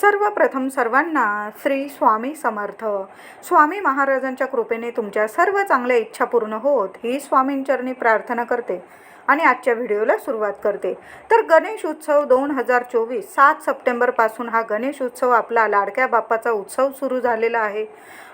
सर्वप्रथम सर्वांना श्री स्वामी समर्थ. स्वामी महाराजांच्या कृपेने तुमच्या सर्व चांगल्या इच्छा पूर्ण होत ही स्वामींचरणी प्रार्थना करते आणि आजच्या व्हिडिओला सुरुवात करते. तर गणेश उत्सव दोन हजार चोवीस सात सप्टेंबरपासून हा गणेश उत्सव आपला लाडक्या बाप्पाचा उत्सव सुरू झालेला आहे.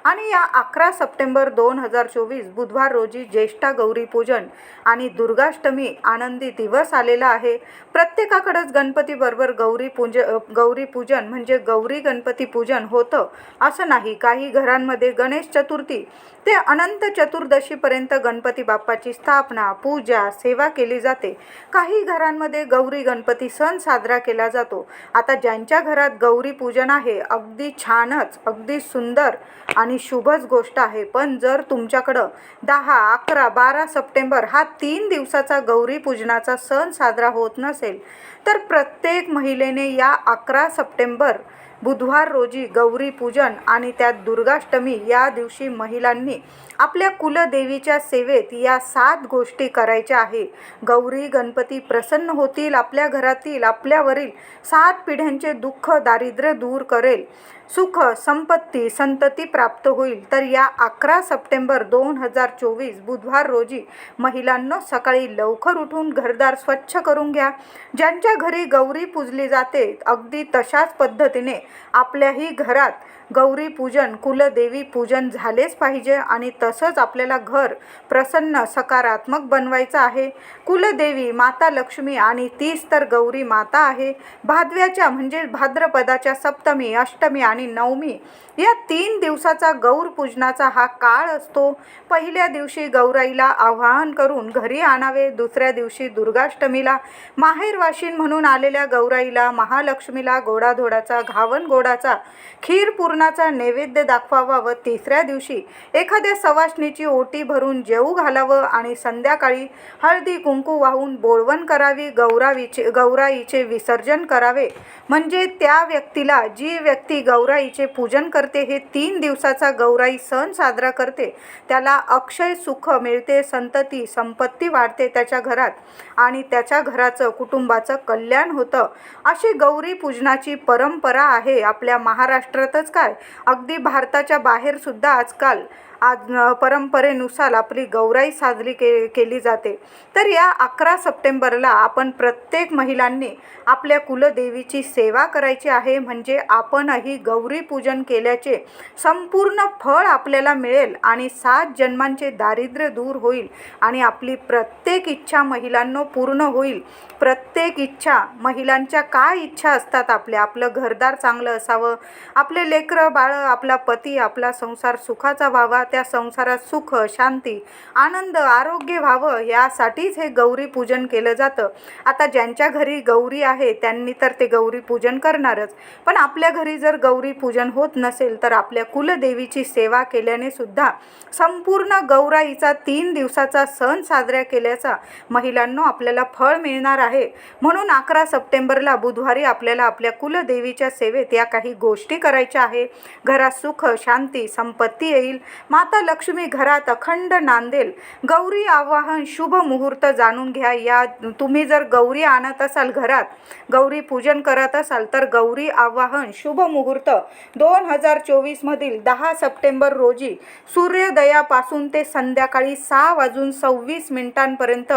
आणि या अकरा सप्टेंबर दोन हजार चोवीस बुधवार रोजी ज्येष्ठा गौरी पूजन आणि दुर्गाष्टमी आनंदी दिवस आलेला आहे. प्रत्येकाकडंच गणपतीबरोबर गौरी पूज गौरी पूजन म्हणजे गौरी गणपती पूजन होतं असं नाही. काही घरांमध्ये गणेश चतुर्थी ते अनंत चतुर्दशीपर्यंत गणपती बाप्पाची स्थापना पूजा सेवा केली जाते. काही घरांमध्ये गौरी गणपती सण साजरा केला जातो. आता ज्यांच्या घरात गौरी पूजन आहे अगदी छानच अगदी सुंदर आणि शुभच गोष्ट आहे. पण जर तुमच्याकडं दहा अकरा बारा सप्टेंबर हा तीन दिवसाचा गौरी पूजनाचा सण साजरा होत नसेल तर प्रत्येक महिलेने या अकरा सप्टेंबर बुधवार रोजी गौरी पूजन आणि त्यात दुर्गाष्टमी या दिवशी महिलांनी आपल्या कुलदेवीच्या सेवेत या सात गोष्टी करायच्या आहे गौरी गणपती प्रसन्न होतील आपल्या घरातील आपल्यावरील सात पिढ्यांचे दुःख दारिद्र्य दूर करेल. सुख संपत्ती संतती प्राप्त होईल. तर या अकरा सप्टेंबर दोन हजार चोवीस बुधवार रोजी महिलांनो सकाळी लवकर उठून घरदार स्वच्छ करून घ्या. ज्यांच्या घरी गौरी पूजली जाते अगदी तशाच पद्धतीने आपल्याही घरात गौरी पूजन कुलदेवी पूजन झालेच पाहिजे आणि तसंच आपल्याला घर प्रसन्न सकारात्मक बनवायचं आहे. कुलदेवी माता लक्ष्मी आणि तीच तर गौरी माता आहे. भादव्याच्या म्हणजे भाद्रपदाच्या सप्तमी अष्टमी आणि नवमी या तीन दिवसाचा गौर पूजनाचा हा काळ असतो. पहिल्या दिवशी गौराईला आवाहन करून घरी आणावे दुसऱ्या दिवशी दुर्गाष्टमीला माहेरवाशीन म्हणून आलेल्या गौराईला महालक्ष्मीला गोडाधोडाचा घावन गोडाचा खीरपूर्णाचा नैवेद्य दाखवावा व तिसऱ्या दिवशी एखाद्या सवासणीची ओटी भरून जेऊ घालावं आणि संध्याकाळी हळदी कुंकू वाहून बोळवण करावी गौरावीचे गौराईचे विसर्जन करावे. म्हणजे त्या व्यक्तीला जी व्यक्ती गौ गौराईचे पूजन करते हे तीन दिवसाचा गौराई सण साजरा करते. त्याला अक्षय सुख मिळते संतती संपत्ती वाढते त्याच्या घरात आणि त्याच्या घराचं कुटुंबाचं कल्याण होतं. अशी गौरी पूजनाची परंपरा आहे आपल्या महाराष्ट्रातच काय? अगदी भारताच्या बाहेरसुद्धा आजकाल आज परंपरेनुसार आपली गौराई साजरी के केली जाते. तर या अकरा सप्टेंबरला आपण प्रत्येक महिलांनी आपल्या कुलदेवीची सेवा करायची आहे. म्हणजे आपणही गौरीपूजन केल्याचे संपूर्ण फळ आपल्याला मिळेल आणि सात जन्मांचे दारिद्र्य दूर होईल आणि आपली प्रत्येक इच्छा महिलांनो पूर्ण होईल. प्रत्येक इच्छा महिलांच्या काय इच्छा असतात आपल्या? आपलं घरदार चांगलं असावं आपले लेकरं बाळं आपला पती आपला संसार सुखाचा व्हावा त्या संसारात सुख शांती आनंद आरोग्य व्हावं यासाठीच हे गौरी पूजन केलं जातं. आता ज्यांच्या घरी गौरी आहे त्यांनी तर ते गौरी पूजन करणारच. पण आपल्या घरी जर गौरी पूजन होत नसेल तर आपल्या कुलदेवीची सेवा केल्याने सुद्धा संपूर्ण गौराईचा तीन दिवसाचा सण साजरा केल्याचा महिलांनो आपल्याला फळ मिळणार आहे. म्हणून अकरा सप्टेंबरला बुधवारी आपल्याला आपल्या कुलदेवीच्या सेवेत या काही गोष्टी करायच्या आहे. घरात सुख शांती संपत्ती येईल. माता लक्ष्मी घरात अखंड नांदेल. गौरी आवाहन शुभ मुहूर्त जाणून घ्या. या तुम्ही जर गौरी आणत असाल घरात गौरी पूजन करत असाल तर गौरी आवाहन शुभ मुहूर्त दोन हजार चोवीसमधील दहा सप्टेंबर रोजी सूर्योदयापासून ते संध्याकाळी सहा वाजून सव्वीस मिनिटांपर्यंत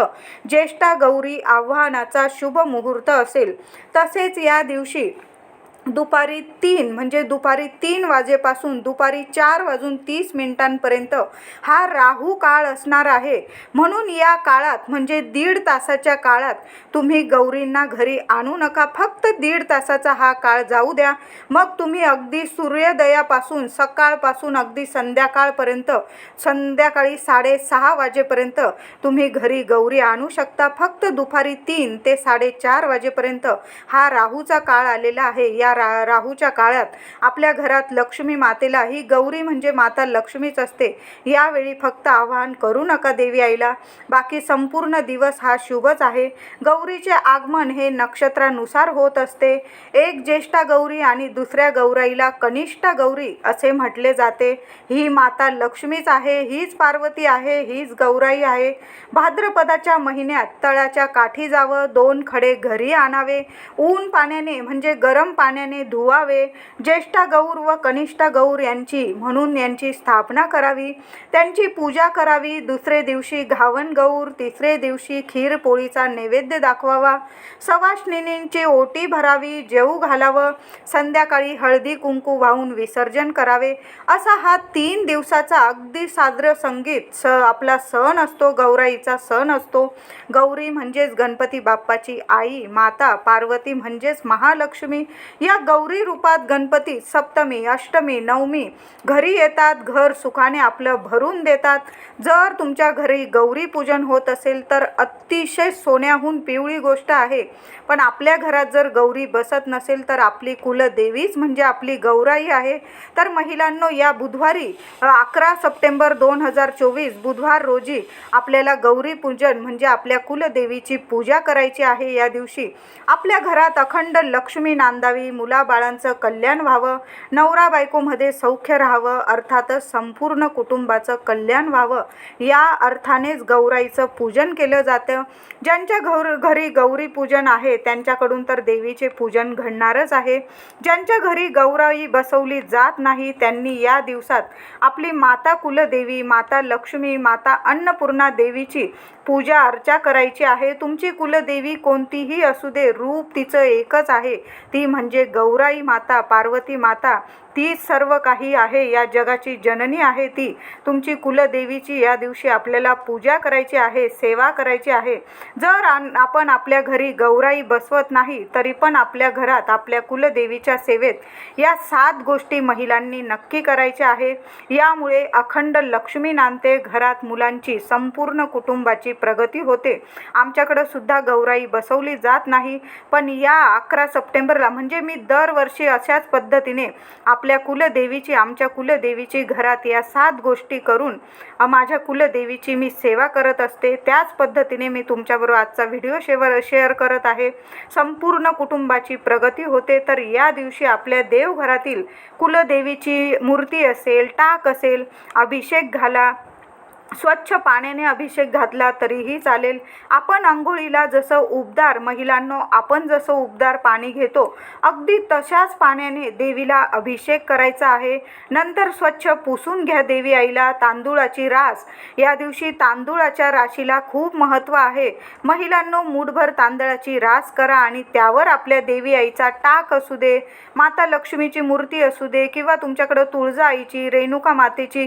ज्येष्ठा गौरी आव्हानाचा शुभ मुहूर्त असेल. तसेच या दिवशी दुपारी तीन म्हणजे दुपारी तीन वाजेपासून दुपारी चार वाजून तीस मिनिटांपर्यंत हा राहू काळ असणार आहे. म्हणून या काळात म्हणजे दीड तासाच्या काळात तुम्ही गौरींना घरी आणू नका. फक्त दीड तासाचा हा काळ जाऊ द्या. मग तुम्ही अगदी सूर्योदयापासून सकाळपासून अगदी संध्याकाळपर्यंत संध्याकाळी साडेसहा वाजेपर्यंत तुम्ही घरी गौरी आणू शकता. फक्त दुपारी तीन ते साडेचार वाजेपर्यंत हा राहूचा काळ आलेला आहे. या रा राहूच्या काळात आपल्या घरात लक्ष्मी मातेला ही गौरी म्हणजे माता लक्ष्मीच असते. यावेळी फक्त आवाहन करू नका देवी आईला. बाकी संपूर्ण दिवस हा शुभच आहे. गौरीचे आगमन हे नक्षत्रानुसार होत असते. एक ज्येष्ठा गौरी आणि दुसऱ्या गौराईला कनिष्ठा गौरी असे म्हटले जाते. ही माता लक्ष्मीच आहे हीच पार्वती आहे हीच गौराई आहे. भाद्रपदाच्या महिन्यात तळाच्या काठी जावं दोन खडे घरी आणावे. ऊन पाण्याने म्हणजे गरम पाण्याने पाण्याने धुवावे ज्येष्ठा गौर व कनिष्ठा गौर यांची म्हणून यांची स्थापना करावी. त्यांची पूजा करावी. दुसरे दिवशी घावन गौर तिसरे दिवशी खीर पोळीचा नैवेद्य दाखवावा. सवाष्णिनींची ओटी भरावी जेऊ घालावं. संध्याकाळी हळदी कुंकू वाहून विसर्जन करावे. असा हा तीन दिवसाचा अगदी साद्र संगीत स आपला सण असतो गौराईचा सण असतो. गौरी म्हणजेच गणपती बाप्पाची आई माता पार्वती म्हणजेच महालक्ष्मी. या गौरी रूपात गणपती सप्तमी अष्टमी नवमी. घरी येतात घर सुखाने आपलं भरून देतात. जर तुमच्या घरी गौरी पूजन होत असेल तर अतिशय सोन्याहून पिवळी गोष्ट आहे. पण आपल्या घरात जर गौरी बसत नसेल तर आपली कुलदेवीच म्हणजे आपली गौराई आहे. तर महिलांनो या बुधवारी अकरा सप्टेंबर दोन हजार चोवीस बुधवार रोजी आपल्याला गौरी पूजन म्हणजे आपल्या कुलदेवीची पूजा करायची आहे या दिवशी. आपल्या घरात अखंड लक्ष्मी नांदावी मुलाबाळांचं कल्याण व्हावं नवरा बायकोमध्ये सौख्य राहावं अर्थातच संपूर्ण कुटुंबाचं कल्याण व्हावं या अर्थानेच गौराईचं पूजन केलं जातं. ज्यांच्या घौर घरी गौरी पूजन आहे त्यांच्याकडून तर देवीचे पूजन घडणारच आहे. ज्यांच्या घरी गौराई बसवली जात नाही त्यांनी या दिवसात आपली माता कुलदेवी माता लक्ष्मी माता अन्नपूर्णा देवीची पूजा अर्चा करायची आहे. तुमची कुलदेवी कोणतीही असू दे रूप तिचं एकच आहे. ती म्हणजे गौराई माता पार्वती माता. ती सर्व काही आहे या जगाची जननी आहे ती. तुमची कुलदेवीची या दिवशी आपल्याला पूजा करायची आहे सेवा करायची आहे. जर आन- आपण आपल्या घरी गौराई बसवत नाही तरी पण आपल्या घरात आपल्या कुलदेवीच्या सेवेत या सात गोष्टी महिलांनी नक्की करायच्या आहे. यामुळे अखंड लक्ष्मी नांदते घरात मुलांची संपूर्ण कुटुंबाची प्रगती होते. आमच्याकडं सुद्धा गौराई बसवली जात नाही. पण या अकरा सप्टेंबरला म्हणजे मी दरवर्षी अशाच पद्धतीने आपल्या आपल्या कुलदेवीची आमच्या कुलदेवीची घरात या सात गोष्टी करून माझ्या कुलदेवीची मी सेवा करत असते. त्याच पद्धतीने मी तुमच्याबरोबर आजचा व्हिडिओ शेअर शेअर करत आहे. संपूर्ण कुटुंबाची प्रगती होते तर या दिवशी आपल्या देवघरातील कुलदेवीची मूर्ती असेल टाक असेल अभिषेक घाला स्वच्छ पाण्याने अभिषेक घातला तरीही चालेल. आपण आंघोळीला जसं उबदार महिलांनो आपण जसं उबदार पाणी घेतो अगदी तशाच पाण्याने देवीला अभिषेक करायचा आहे. नंतर स्वच्छ पुसून घ्या देवी आईला तांदूळाची रास. या दिवशी तांदूळाच्या राशीला खूप महत्त्व आहे. महिलांनो मूठभर तांदळाची रास करा आणि त्यावर आपल्या देवी आईचा टाक असू दे माता लक्ष्मीची मूर्ती असू दे किंवा तुमच्याकडं तुळजा आईची रेणुका मातेची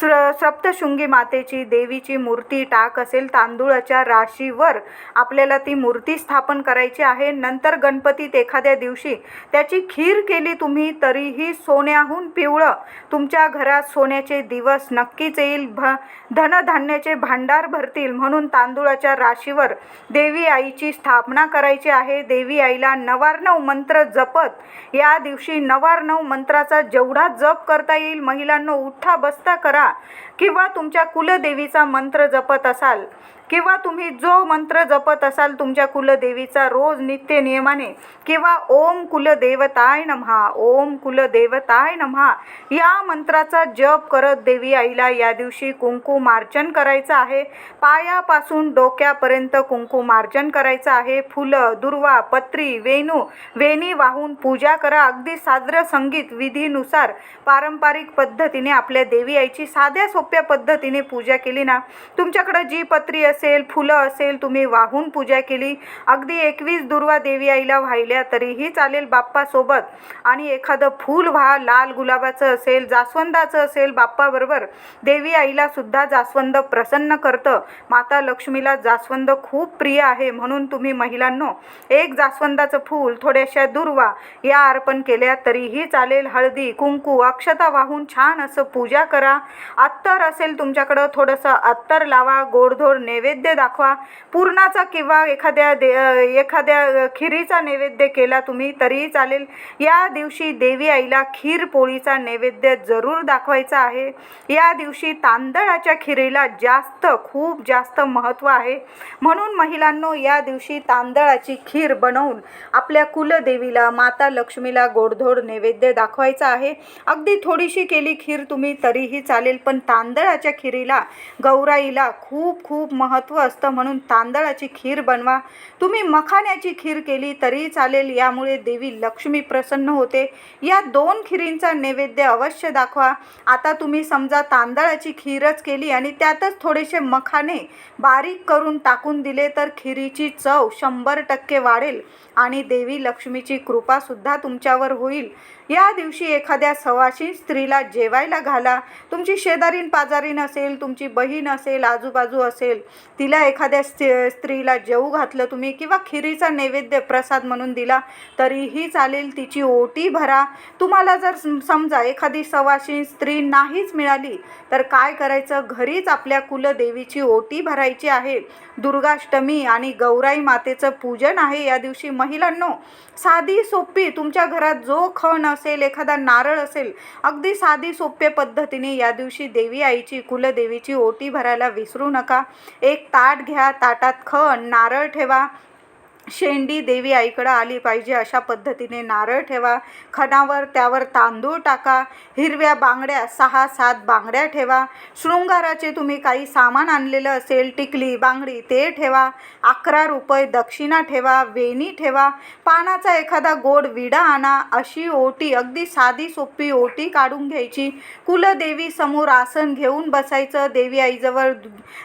स्र सप्तशृंगी मातेची देवीची मूर्ती टाक असेल तांदूळाच्या राशीवर आपल्याला ती मूर्ती स्थापन करायची आहे. नंतर गणपतीत एखाद्या दिवशी त्याची खीर केली तुम्ही तरीही सोन्याहून पिवळं. तुमच्या घरात सोन्याचे दिवस नक्कीच येईल. भ धनधान्याचे भांडार भरतील. म्हणून तांदूळाच्या राशीवर देवी आईची स्थापना करायची आहे. देवी आईला नवार्णव मंत्र जपत या दिवशी नवारणव मंत्राचा जेवढा जप करता येईल महिलांनो उठा बसता करा. किंवा तुमच्या कुल देवीचा मंत्र जपत असाल. किंवा तुम्ही जो मंत्र जपत असाल तुमच्या कुलदेवीचा रोज नित्य नियमाने किंवा ओम कुलदेवताय नमहा ओम कुलदेवताय नमहा या मंत्राचा जप करत देवी आईला या दिवशी कुंकुमार्चन करायचं आहे. पायापासून डोक्यापर्यंत कुंकुमार्चन करायचं आहे. फुलं दुर्वा पत्री वेणू वेणी वाहून पूजा करा. अगदी साद्र संगीत विधीनुसार पारंपरिक पद्धतीने आपल्या देवी आईची साध्या सोप्या पद्धतीने पूजा केली ना तुमच्याकडं जी पत्री असेल फुलं असेल तुम्ही वाहून पूजा केली. अगदी एकवीस दुर्वा देवी आईला वाहिल्या तरीही चालेल बाप्पासोबत. आणि एखादं फूल व्हा लाल गुलाबाचं असेल जास्वंदाचं असेल बाप्पाबरोबर. देवी आईला सुद्धा जास्वंद प्रसन्न करतं. माता लक्ष्मीला जास्वंद खूप प्रिय आहे म्हणून तुम्ही महिलांनो एक जास्वंदाचं फूल थोड्याशा दुर्वा या अर्पण केल्या तरीही चालेल. हळदी कुंकू अक्षता वाहून छान असं पूजा करा. अत्तर असेल तुमच्याकडं थोडंसं अत्तर लावा गोडधोड नैवेद्य दाखवा. पूर्णाचा किंवा एखाद्या दे एखाद्या खिरीचा नैवेद्य केला तुम्ही तरीही चालेल. या दिवशी देवी आईला खीर पोळीचा नैवेद्य जरूर दाखवायचा आहे. या दिवशी तांदळाच्या खिरीला जास्त खूप जास्त महत्त्व आहे. म्हणून महिलांनो या दिवशी तांदळाची खीर बनवून आपल्या कुलदेवीला माता लक्ष्मीला गोडधोड नैवेद्य दाखवायचा आहे. अगदी थोडीशी केली खीर तुम्ही तरीही चालेल. पण तांदळाच्या खिरीला गौराईला खूप खूप महत्त्व महत्त्व असतं म्हणून तांदळाची खीर बनवा. तुम्ही मखाण्याची खीर केली तरी चालेल यामुळे देवी लक्ष्मी प्रसन्न होते. या दोन खिरींचा नैवेद्य अवश्य दाखवा. आता तुम्ही समजा तांदळाची खीरच केली आणि त्यातच थोडेसे मखाने बारीक करून टाकून दिले तर खिरीची चव शंभर टक्के वाढेल आणि देवी लक्ष्मीची कृपासुद्धा तुमच्यावर होईल. या दिवशी एखाद्या सवाशी स्त्रीला जेवायला घाला. तुमची शेजारीन पाजारीन असेल तुमची बहीण असेल आजूबाजू असेल तिला एखाद्या स्त्रीला जेवू घातलं तुम्ही किंवा खिरीचा नैवेद्य प्रसाद म्हणून दिला तरीही चालेल तिची ओटी भरा. तुम्हाला जर समजा एखादी सवाशी स्त्री नाहीच मिळाली तर काय करायचं? घरीच आपल्या कुलदेवीची ओटी भरायची आहे. दुर्गाष्टमी आणि गौराई मातेचं पूजन आहे या दिवशी महिलांनो. साधी सोपी तुमच्या घरात जो खण असेल एखादा नारळ असेल अगदी साधी सोप्या पद्धतीने या दिवशी देवी आईची कुलदेवीची ओटी भरायला विसरू नका. एक ताट घ्या ताटात खण नारळ ठेवा. शेंडी देवी आईकडं आली पाहिजे अशा पद्धतीने नारळ ठेवा. खणावर त्यावर तांदूळ टाका. हिरव्या बांगड्या सहा सात बांगड्या ठेवा. शृंगाराचे तुम्ही काही सामान आणलेलं असेल टिकली बांगडी ते ठेवा. अकरा रुपये दक्षिणा ठेवा वेणी ठेवा. पानाचा एखादा गोड विडा आणा. अशी ओटी अगदी साधी सोपी ओटी काढून घ्यायची. कुलदेवी समोर आसन घेऊन बसायचं. देवी आईजवळ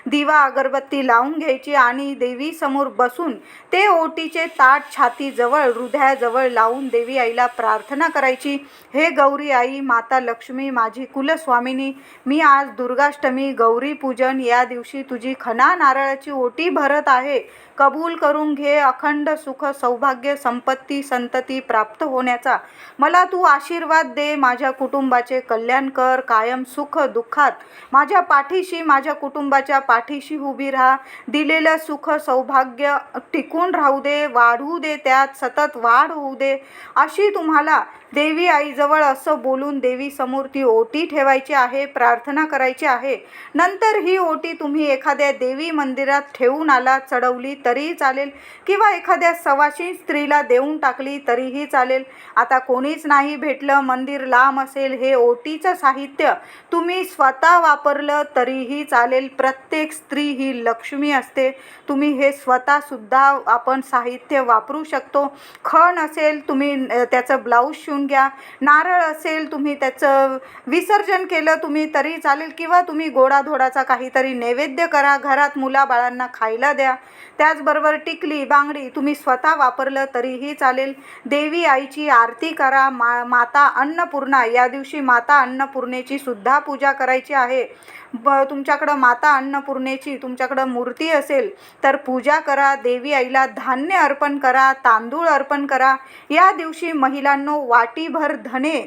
दिवा अगरबत्ती लावून घ्यायची आणि देवीसमोर बसून ते ओ ओटीचे ताट छातीजवळ हृदयाजवळ लावून देवी आईला प्रार्थना करायची. हे गौरी आई माता लक्ष्मी माझी कुलस्वामिनी मी आज दुर्गाष्टमी गौरी पूजन या दिवशी तुझी खना नारळाची ओटी भरत आहे. कबूल करून घे अखंड सुख सौभाग्य संपत्ती संतती प्राप्त होण्याचा. मला तू आशीर्वाद दे माझ्या कुटुंबाचे कल्याण कर कायम सुख दुःखात. माझ्या पाठीशी माझ्या कुटुंबाच्या पाठीशी उभी राहा. दिलेलं सुख सौभाग्य टिकून राहू दे वाढू दे त्यात सतत वाढ होऊ दे अशी तुम्हाला देवी आईजवळ असं बोलून देवी समोर ती ओटी ठेवायची आहे प्रार्थना करायची आहे. नंतर ही ओटी तुम्ही एखाद्या देवी मंदिरात ठेवून आला चढवली तरीही चालेल किंवा एखाद्या सवाशी स्त्रीला देऊन टाकली तरीही चालेल. आता कोणीच नाही भेटलं मंदिर लांब असेल हे ओटीचं साहित्य तुम्ही स्वतः वापरलं तरीही चालेल. प्रत्येक स्त्री ही लक्ष्मी असते. तुम्ही हे स्वतःसुद्धा आपण साहित्य वापरू शकतो. खण असेल तुम्ही त्याचं ब्लाऊज शिवून घ्या. नारळ असेल तुम्ही त्याचं विसर्जन केलं तुम्ही तरी चालेल. किंवा तुम्ही गोडाधोडाचा काहीतरी नैवेद्य करा घरात मुलाबाळांना खायला द्या. त्याचबरोबर टिकली बांगडी तुम्ही स्वतः वापरलं तरीही चालेल. देवी आईची आरती करा. मा माता अन्नपूर्णा या दिवशी माता अन्नपूर्णेची सुद्धा पूजा करायची आहे. ब तुमच्याकडं माता अन्नपूर्णेची तुमच्याकडं मूर्ती असेल तर पूजा करा. देवी आईला धान्य अर्पण करा तांदूळ अर्पण करा. या दिवशी महिलांनो वाटीभर धने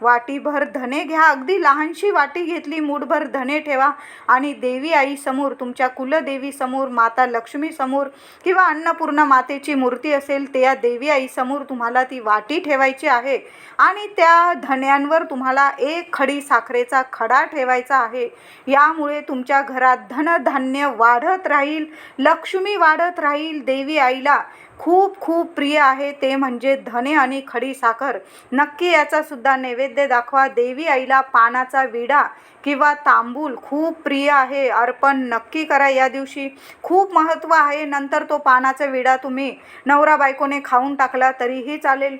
वाटीभर धने घ्या. अगदी लहानशी वाटी घेतली मूठभर धने ठेवा. आणि देवी आई समोर तुमच्या कुलदेवी समोर माता लक्ष्मी समोर किंवा अन्नपूर्णा मातेची मूर्ती असेल त्या देवी आई समोर तुम्हाला ती वाटी ठेवायची आहे. आणि त्या धन्यांवर तुम्हाला एक खडी साखरेचा खडा ठेवायचा आहे. यामुळे तुमच्या घरात धनधान्य वाढत राहील लक्ष्मी वाढत राहील देवी आईला. खूप खूप प्रिय आहे ते म्हणजे धने आणि खडी साखर. नक्की याचासुद्धा नैवेद्य दाखवा. देवी आईला पानाचा विडा किंवा तांबूल खूप प्रिय आहे. अर्पण नक्की करा या दिवशी. खूप महत्त्व आहे. नंतर तो पानाचा विडा तुम्ही नवरा बायकोने खाऊन टाकला तरीही चालेल.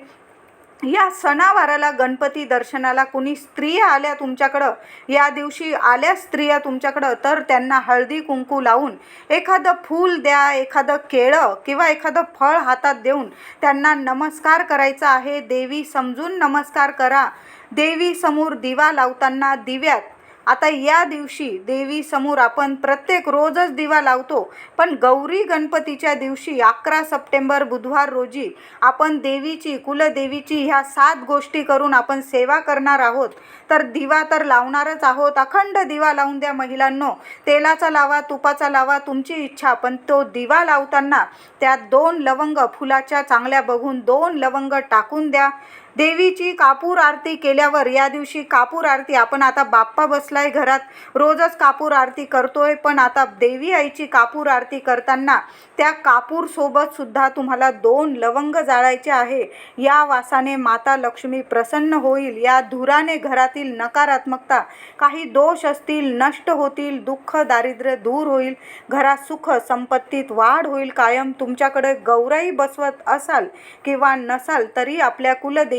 या सणावाराला गणपती दर्शनाला कुणी स्त्रिया आल्या तुमच्याकडं? या दिवशी आल्या स्त्रिया तुमच्याकडं? तर त्यांना हळदी कुंकू लावून एखादं फूल द्या एखादं केळं किंवा एखादं फळ हातात देऊन त्यांना नमस्कार करायचा आहे. देवी समजून नमस्कार करा. देवी समोर दिवा लावताना दिव्यात आता या दिवशी देवी समोर आपण प्रत्येक रोजच दिवा लावतो पण गौरी गणपतीच्या दिवशी अकरा सप्टेंबर बुधवार रोजी आपण देवीची कुलदेवीची ह्या सात गोष्टी करून आपण सेवा करणार आहोत. तर दिवा तर लावणारच आहोत. अखंड दिवा लावून द्या महिलांनो. तेलाचा लावा तुपाचा लावा तुमची इच्छा पण तो दिवा लावताना त्यात दोन लवंग फुलाच्या चांगल्या बघून दोन लवंग टाकून द्या. देवीची कापूर आरती केल्यावर या दिवशी कापूर आरती आपण आता बाप्पा बसलाय घरात. रोजच कापूर आरती करतोय पण आता देवी आईची कापूर आरती करताना त्या कापूर सोबत सुद्धा तुम्हाला दोन लवंग जाळायचे आहे. या वासाने माता लक्ष्मी प्रसन्न होईल. या धुराने घरातील नकारात्मकता काही दोष असतील नष्ट होतील दुःख दारिद्र्य दूर होईल घरात सुख संपत्तीत वाढ होईल कायम तुमच्याकडे गौराई बसवत असाल किंवा नसाल तरी आपल्या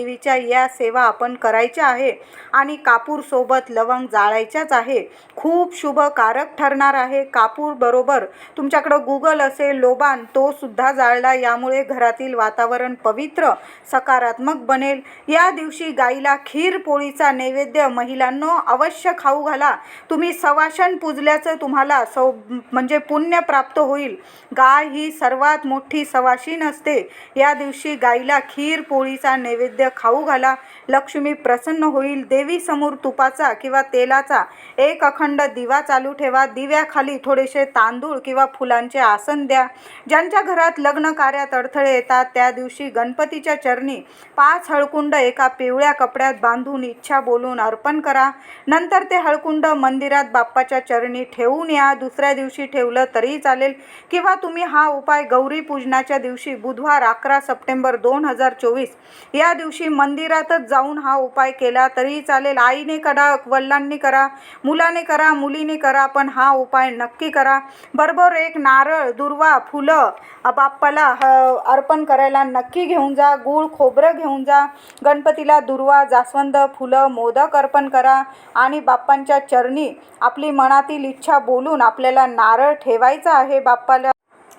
देवीच्या या सेवा आपण करायच्या आहे आणि कापूरसोबत लवंग जाळायच्याच आहे. खूप शुभकारक ठरणार आहे. कापूर बरोबर तुमच्याकडं गुगल असेल लोबान तो सुद्धा जाळला. यामुळे घरातील वातावरण पवित्र सकारात्मक बनेल. या दिवशी गाईला खीर पोळीचा नैवेद्य महिलांनो अवश्य खाऊ घाला. तुम्ही सवाशन पूजल्याचं तुम्हाला सौ म्हणजे पुण्य प्राप्त होईल. गाय ही सर्वात मोठी सवाशीन असते. या दिवशी गाईला खीर पोळीचा नैवेद्य खाऊ घाला. लक्ष्मी प्रसन्न होईल. देवीसमोर तुपाचा किंवा तेलाचा एक अखंड दिवा चालू ठेवा. दिव्याखाली थोडेसे तांदूळ किंवा फुलांचे आसन द्या. ज्यांच्या घरात लग्न कार्यात अडथळे येतात त्या दिवशी गणपतीच्या चरणी पाच हळकुंड एका पिवळ्या कपड्यात बांधून इच्छा बोलून अर्पण करा. नंतर ते हळकुंड मंदिरात बाप्पाच्या चरणी ठेवून या. दुसऱ्या दिवशी ठेवलं तरी चालेल. किंवा तुम्ही हा उपाय गौरी पूजनाच्या दिवशी बुधवार अकरा सप्टेंबर दोन हजार चोवीस या दिवशी मंदिरातच जाऊन हा उपाय केला तरी चालेल. आईने करा वडिलांनी करा मुलाने करा मुलीने करा पण हा उपाय नक्की करा. बरोबर एक नारळ दुर्वा फुलं बाप्पाला ह- अर्पण करायला नक्की घेऊन जा. गूळ खोबरं घेऊन जा. गणपतीला दुर्वा जास्वंद फुलं मोदक अर्पण करा. आणि बाप्पांच्या चरणी आपली मनातील इच्छा बोलून आपल्याला नारळ ठेवायचा आहे बाप्पाला.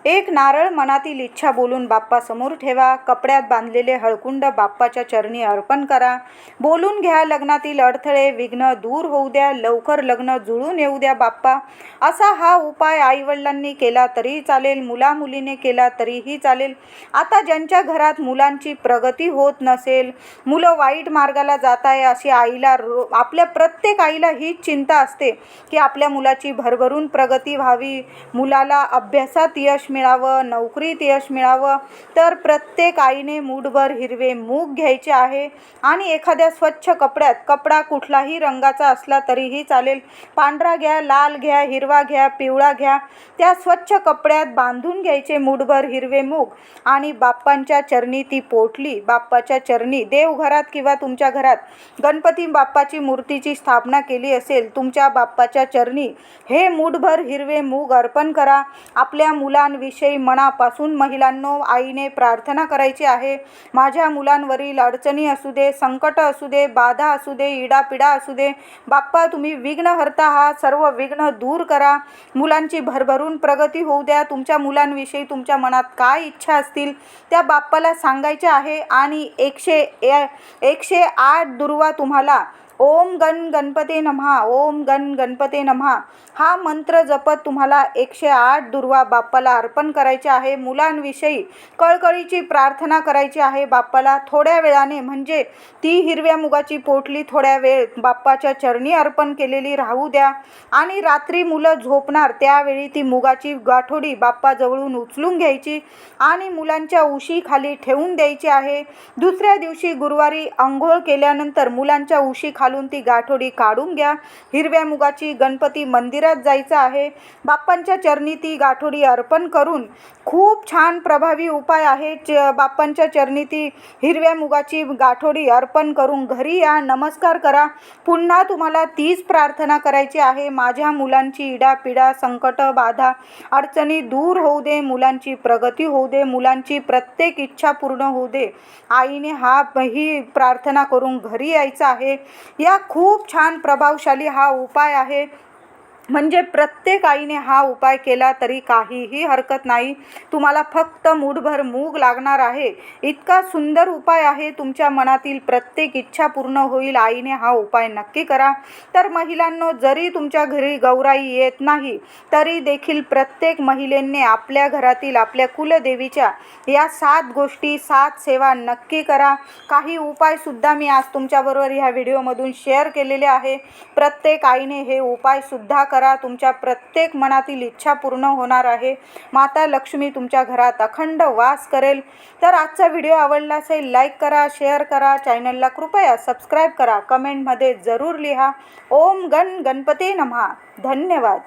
एक नारळ मनातील इच्छा बोलून बाप्पासमोर ठेवा. कपड्यात बांधलेले हळकुंड बाप्पाच्या चरणी अर्पण करा. बोलून घ्या लग्नातील अडथळे. विघ्न दूर होऊ द्या. लवकर लग्न जुळून येऊ द्या बाप्पा. असा हा उपाय आईवडिलांनी केला तरी चालेल. मुलामुलीने केला तरीही चालेल. आता ज्यांच्या घरात मुलांची प्रगती होत नसेल मुलं वाईट मार्गाला जात आहे अशी आईला रो आपल्या प्रत्येक आईला हीच चिंता असते की आपल्या मुलाची भरभरून प्रगती व्हावी. मुलाला अभ्यासात यश मिळावं नोकरीत यश मिळावं तर प्रत्येक आईने मूठभर हिरवे मूग घ्यायचे आहे आणि एखाद्या स्वच्छ कपड्यात कपडा कुठलाही रंगाचा असला तरीही चालेल. पांढरा घ्या लाल घ्या हिरवा घ्या पिवळा घ्या. त्या स्वच्छ कपड्यात बांधून घ्यायचे मूठभर हिरवे मूग. आणि बाप्पांच्या चरणी ती पोटली बाप्पाच्या चरणी देवघरात किंवा तुमच्या घरात. गणपती बाप्पाची मूर्तीची स्थापना केली असेल तुमच्या बाप्पाच्या चरणी हे मूठभर हिरवे मूग अर्पण करा. आपल्या मुलांविषयी मनापासून महिलांनो आईने प्रार्थना करायची आहे. माझ्या मुलांवरील अडचणी असू दे संकट असू दे बाधा असू दे इडापिडा असू दे बाप्पा तुम्ही विघ्नहर्ता हा सर्व विघ्न दूर करा. मुलांची भरभरून प्रगती होऊ द्या. तुमच्या मुलांविषयी तुमच्या मनात काय इच्छा असतील त्या बाप्पाला सांगायच्या आहे. आणि एकशे ए- एकशे आठ दुर्वा तुम्हाला ओम गण गणपते नमहा ओम गण गणपते नमहा. हा मंत्र जपत तुम्हाला एकशे आठ दुर्वा बाप्पाला अर्पण करायचे आहे. मुलांविषयी कळकळीची प्रार्थना करायची आहे बाप्पाला. थोड्या वेळाने म्हणजे ती हिरव्या मुगाची पोटली थोड्या वेळ बाप्पाच्या चरणी अर्पण केलेली राहू द्या. आणि रात्री मुलं झोपणार त्यावेळी ती मुगाची गाठोडी बाप्पाजवळून उचलून घ्यायची आणि मुलांच्या उशीखाली ठेवून द्यायची आहे. दुसऱ्या दिवशी गुरुवारी आंघोळ केल्यानंतर मुलांच्या उशी घालून ती गाठोडी काढून घ्या. हिरव्या मुगाची गणपती मंदिरात जायचं आहे. बाप्पांच्या चरणी ती गाठोडी अर्पण करून खूप छान प्रभावी उपाय आहे. च बाप्पांच्या चरणी ती हिरव्या मुगाची गाठोडी अर्पण करून घरी या. नमस्कार करा. पुन्हा तुम्हाला तीच प्रार्थना करायची आहे. माझ्या मुलांची इडापिडा संकट बाधा अडचणी दूर होऊ दे. मुलांची प्रगती होऊ दे. मुलांची प्रत्येक इच्छा पूर्ण होऊ दे. आईने हा ही प्रार्थना करून घरी यायचं आहे. या खूप छान प्रभावशाली हा उपाय आहे. म्हणजे प्रत्येक आईने हा उपाय केला तरी काहीही हरकत नाही. तुम्हाला फक्त मूठभर मूग लागणार आहे. इतका सुंदर उपाय आहे. तुमच्या मनातील प्रत्येक इच्छा पूर्ण होईल. आईने हा उपाय नक्की करा. तर महिलांनो जरी तुमच्या घरी गौराई येत नाही तरी देखील प्रत्येक महिलेने आपल्या घरातील आपल्या कुलदेवीच्या या सात गोष्टी सात सेवा नक्की करा. काही उपायसुद्धा मी आज तुमच्याबरोबर ह्या व्हिडिओमधून शेअर केलेले आहे. प्रत्येक आईने हे उपायसुद्धा करा. करा तुमच्या प्रत्येक मनातील इच्छा पूर्ण होणार आहे. माता लक्ष्मी तुमच्या घरात अखंड वास करेल. तर आजचा व्हिडिओ आवडला असेल लाईक करा शेअर करा. चॅनलला कृपया सबस्क्राईब करा. कमेंटमध्ये जरूर लिहा. ओम गण गणपती नमहा. धन्यवाद.